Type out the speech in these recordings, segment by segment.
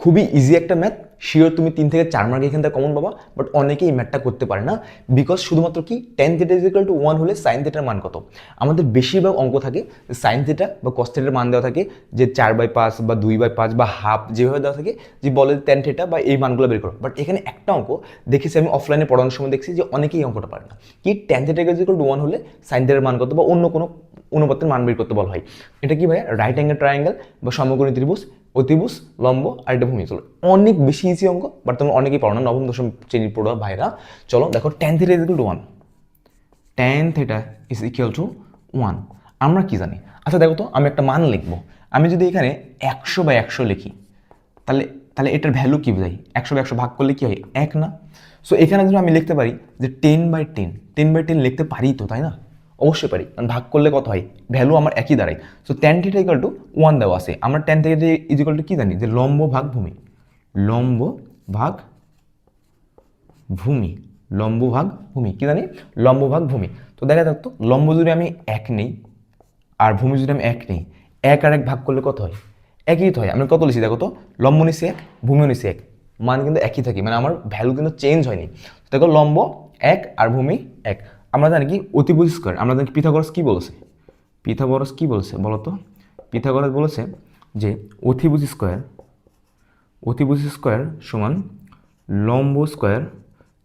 খুবই ইজি একটা math sure তুমি তিন থেকে চার মার্ক এখান থেকে কমন পাবা বাট অনেকেই এই ম্যাথটা করতে পারে না। বিকজ শুধুমাত্র কি tan theta is equal to one হলে সাইন থিটার মান কত? আমাদের বেশিরভাগ অঙ্ক থাকে সাইন থিটা বা কস থিটার মান দেওয়া থাকে, যে চার বাই পাঁচ বা দুই বাই পাঁচ বা হাফ যেভাবে দেওয়া থাকে, যে বলে টেন থিটা বা এই মানগুলো বের করো। বাট এখানে একটা অঙ্ক দেখেছি আমি অফলাইনে পড়ানোর সময় দেখছি যে অনেকেই অঙ্কটা পারে না। কি tan theta is equal to one হলে সাইন থিটার মান কত বা অন্য কোনো অনুপাতের মান বের করতে বলা হয়। এটা কি ভাই রাইট অ্যাঙ্গেল ট্রায়াঙ্গেল বা সমকোণী ত্রিভুজ। অতিভুজ, লম্ব আর এটা ভূমি চলো। অনেক বেশি ইজি অঙ্ক বাট তোমরা অনেকেই পারো না, নবম, দশম শ্রেণির পড়ো ভাইরা। চলো, দেখো tan theta is to one tan theta is equal to one আমরা কি জানি? আচ্ছা দেখো তো, আমি একটা মান লিখব। আমি যদি এখানে একশো বাই একশো লিখি, তাহলে তাহলে এটার ভ্যালু কী বোঝাই? একশো বাই একশো ভাগ করলে কি হয়? এক না। সো এখানে যদি আমি লিখতে পারি যে tan by tan tan by tan লিখতে পারি তো, তাই না? অবশ্যই পারি। কারণ ভাগ করলে কত হয়? ভ্যালু আমার একই দাঁড়ায়। So tan theta equal to one দেওয়া আছে। আমরা টেন থেকে ইজিকাল টু কী জানি? যে লম্ব ভাগ ভূমি। লম্ব ভাগ ভূমি। লম্ব ভাগ ভূমি। কি জানি? লম্ব ভাগ ভূমি। তো দেখা যাক তো, লম্ব যদি আমি এক নেই, আর ভূমি যদি আমি এক নেই, এক আর এক ভাগ করলে কত হয়? একই হয়। আমি কত লিখি দেখো তো, লম্ব নিছি এক ভূমি নিছি এক। মান কিন্তু একই থাকে। মানে আমার ভ্যালু কিন্তু চেঞ্জ হয়নি। দেখো, লম্ব এক আর ভূমি এক। আমরা জানি কি? অতিভুজ স্কোয়ার। আমরা জানি পিথাগোরাস কি বলেছে? পিথাগোরাস কি বলেছে বলো তো পিথাগোরাস বলেছে যে অতিভুজ স্কোয়ার অতিভুজ স্কোয়ার সমান লম্ব স্কোয়ার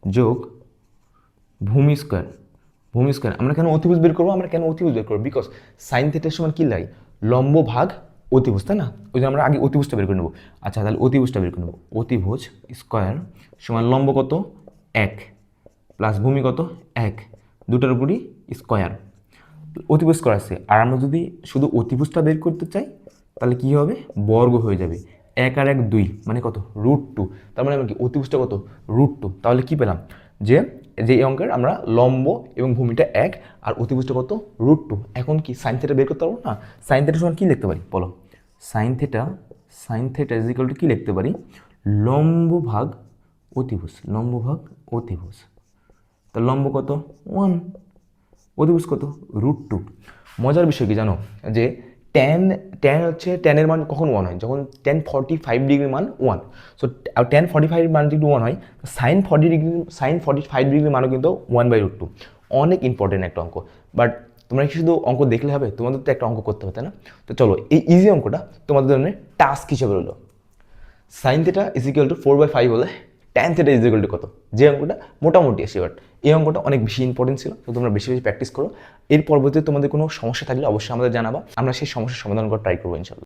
যোগ ভূমি স্কোয়ার। ভূমি স্কোয়ার। আমরা কেন অতিভুজ বের করব? আমরা কেন অতিভুজ বের করব? বিকজ সাইন থিটার সমান কী লাগে লম্ব ভাগ অতিভুজ, তাই না? ওই জন্য আমরা আগে অতিভুজটা বের করে নেব। আচ্ছা তাহলে অতিভুজটা বের করে নেব। অতিভুজ স্কোয়ার সমান লম্ব কত? এক। প্লাস ভূমি কত? এক। দুটার উপরই স্কোয়ার অতিভুজ করা আছে। আর আমরা যদি শুধু অতিভুজটা বের করতে চাই, তাহলে কি হবে? বর্গ হয়ে যাবে। এক আর এক দুই মানে কত? রুট টু তার মানে কি? অতিভুজটা কত? রুট টু তাহলে কি পেলাম? যে যে এই অঙ্কের আমরা লম্ব এবং ভূমিটা এক, আর অতিভুজটা কত? রুট টু এখন কি সাইন থেটা বের করতে পারব না? সাইন থেটার সময় কী লিখতে পারি? বলো। Sine theta sine theta is equal to কী লিখতে পারি? লম্ব ভাগ অতিভুজ। লম্ব ভাগ অতিভুজ। তা লম্ব কত? ওয়ান অধিভুজ কত? রুট টু মজার বিষয় কি জানো? যে টেন টেন হচ্ছে টেনের মান কখন ওয়ান হয়? যখন টেন ফর্টি ফাইভ ডিগ্রির মান one so tan forty five মান যদি ওয়ান হয় sine forty degree sine forty five ডিগ্রির মানও কিন্তু ওয়ান বাই রুট টু অনেক ইম্পর্টেন্ট একটা অঙ্ক। বাট তোমরা কি শুধু অঙ্ক দেখলে হবে? তোমাদের তো একটা অঙ্ক করতে হবে, তাই না? তো চলো, এই ইজি অঙ্কটা তোমাদের জন্য টাস্ক হিসেবে রইল। Sine theta is equal to four by five হলে tan theta is equal to কত? যে অঙ্কটা মোটামুটি আসে বাট এই অঙ্কটা অনেক বেশি ইম্পর্টেন্ট ছিল, তো তোমরা বেশি বেশি প্র্যাকটিস করো। এর পরবর্তীতে তোমাদের কোনো সমস্যা থাকলে অবশ্যই আমাদের জানাবা। আমরা সেই সমস্যার সমাধান করার ট্রাই করব ইনশাল্লাহ।